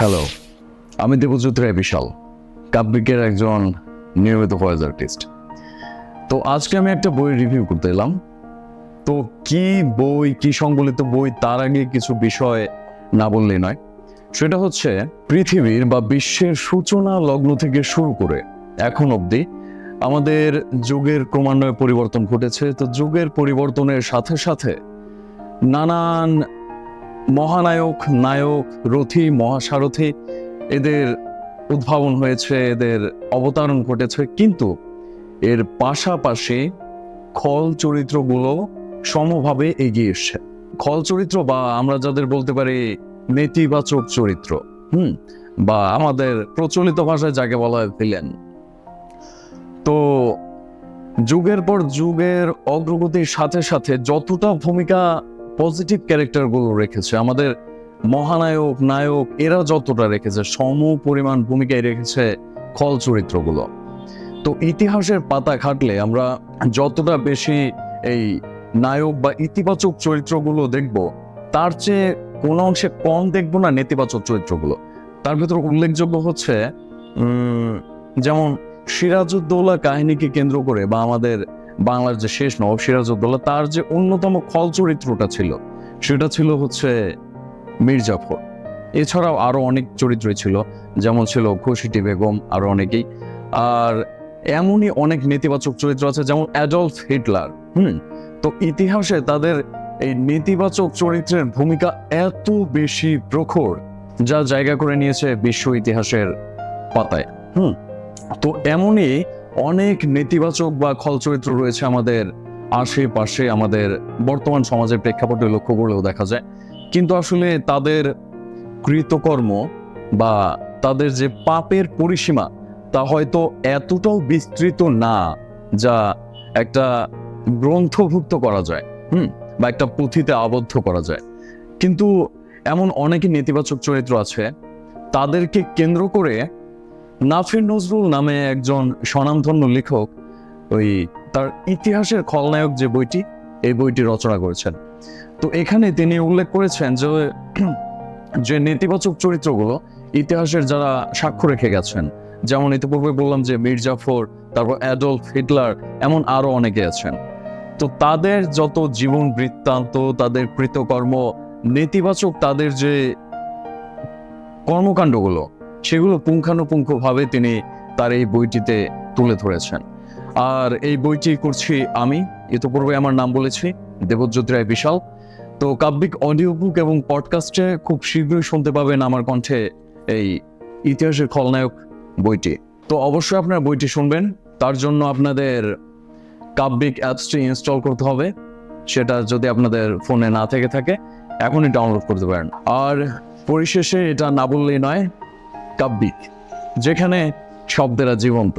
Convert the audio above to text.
Hello আমি দেবজ্যোত রায় বিশাল। কাব্যিকের একজন নিয়মিত ভয়েস আর্টিস্ট তো আজকে আমি একটা বই রিভিউ করতে এলাম। তো কি বই, কি সংবলিত বই, তার আগে কিছু বিষয় না বললেই নয়। সেটা হচ্ছে, পৃথিবীর বা বিশ্বের সূচনা লগ্ন থেকে শুরু করে এখন অবধি আমাদের যুগের ক্রমান্বয়ে পরিবর্তন ঘটেছে। তো যুগের পরিবর্তনের সাথে সাথে নানান মহানায়ক, নায়ক, রথী, মহাসারথী এদের উদ্ভাবন হয়েছে, এদের অবতারণ ঘটেছে। কিন্তু এর পাশাপাশি খল চরিত্রগুলো সমভাবে এগিয়ে এসছে। খল চরিত্র বা আমরা যাদের বলতে পারি নেতিবাচক চরিত্র, হুম, বা আমাদের প্রচলিত ভাষায় যাকে বলা হয় ভিলেন তো যুগের পর যুগের অগ্রগতির সাথে সাথে যতটা ভূমিকা পজিটিভ ক্যারেক্টারগুলো রেখেছে, আমাদের মহানায়ক, নায়ক, এরা যতটা রেখেছে, সম পরিমাণ ভূমিকায় রেখেছে খল চরিত্রগুলো। তো ইতিহাসের পাতা ঘাটলে আমরা যতটা বেশি এই নায়ক বা ইতিবাচক চরিত্রগুলো দেখব, তার চেয়ে কোনো অংশে কম দেখব না নেতিবাচক চরিত্রগুলো। তার ভেতর উল্লেখযোগ্য হচ্ছে যেমন সিরাজউদ্দৌলা কাহিনীকে কেন্দ্র করে বা আমাদের বাংলার যে শেষ নব সিরাজউদ্দৌলা, তার যে অন্যতম খল চরিত্রটা ছিল, সেটা ছিল হচ্ছে মির্জাফর। এছাড়াও আরও অনেক চরিত্রই ছিল, যেমন ছিল খুশিটি বেগম, আরও অনেকেই। আর এমনই অনেক নেতিবাচক চরিত্র আছে, যেমন অ্যাডলফ হিটলার। হুম, তো ইতিহাসে তাদের এই নেতিবাচক চরিত্রের ভূমিকা এত বেশি প্রখর, যা জায়গা করে নিয়েছে বিশ্ব ইতিহাসের পাতায়। হুম, তো এমনই অনেক নেতিবাচক বা খল চরিত্র রয়েছে আমাদের আশেপাশে, আমাদের বর্তমান সমাজের প্রেক্ষাপটে লক্ষ্য করলেও দেখা যায়। কিন্তু আসলে তাদের কৃতকর্ম বা তাদের যে পাপের পরিসীমা, তা হয়তো এতটাও বিস্তৃত না যা একটা গ্রন্থভুক্ত করা যায়, হুম, বা একটা পুঁথিতে আবদ্ধ করা যায়। কিন্তু এমন অনেকে নেতিবাচক চরিত্র আছে, তাদেরকে কেন্দ্র করে নাফির নজরুল নামে একজন স্বনামধন্য লেখক ওই তার ইতিহাসের খলনায়ক যে বইটি, এই বইটি রচনা করেছেন। তো এখানে তিনি উল্লেখ করেছেন যে যে নেতিবাচক চরিত্রগুলো ইতিহাসের যারা সাক্ষ্য রেখে গেছেন, যেমন ইতিপূর্বে বললাম যে মির্জাফর তারপর অ্যাডলফ হিটলার, এমন আরও অনেকে আছেন। তো তাদের যত জীবন বৃত্তান্ত, তাদের কৃতকর্ম, নেতিবাচক তাদের যে কর্মকাণ্ডগুলো সেগুলো পুঙ্খানুপুঙ্খভাবে তিনি তার এই বইটিতে তুলে ধরেছেন। আর এই বইটি করছি আমি ইতিপূর্বে আমার নাম বলেছি দেবজ্যোত রায় বিশাল। তো কাব্যিক অডিও বুক এবং পডকাস্টে খুব শীঘ্রই শুনতে পাবেন আমার কণ্ঠে এই ইতিহাসের খলনায়ক বইটি। তো অবশ্যই আপনারা বইটি শুনবেন, তার জন্য আপনাদের কাব্যিক অ্যাপসটি ইনস্টল করতে হবে, সেটা যদি আপনাদের ফোনে না থেকে থাকে, এখনই ডাউনলোড করতে পারেন আর পরিশেষে এটা না বললেই নয় কাব্যিক যেখানে শব্দেরা জীবন্ত।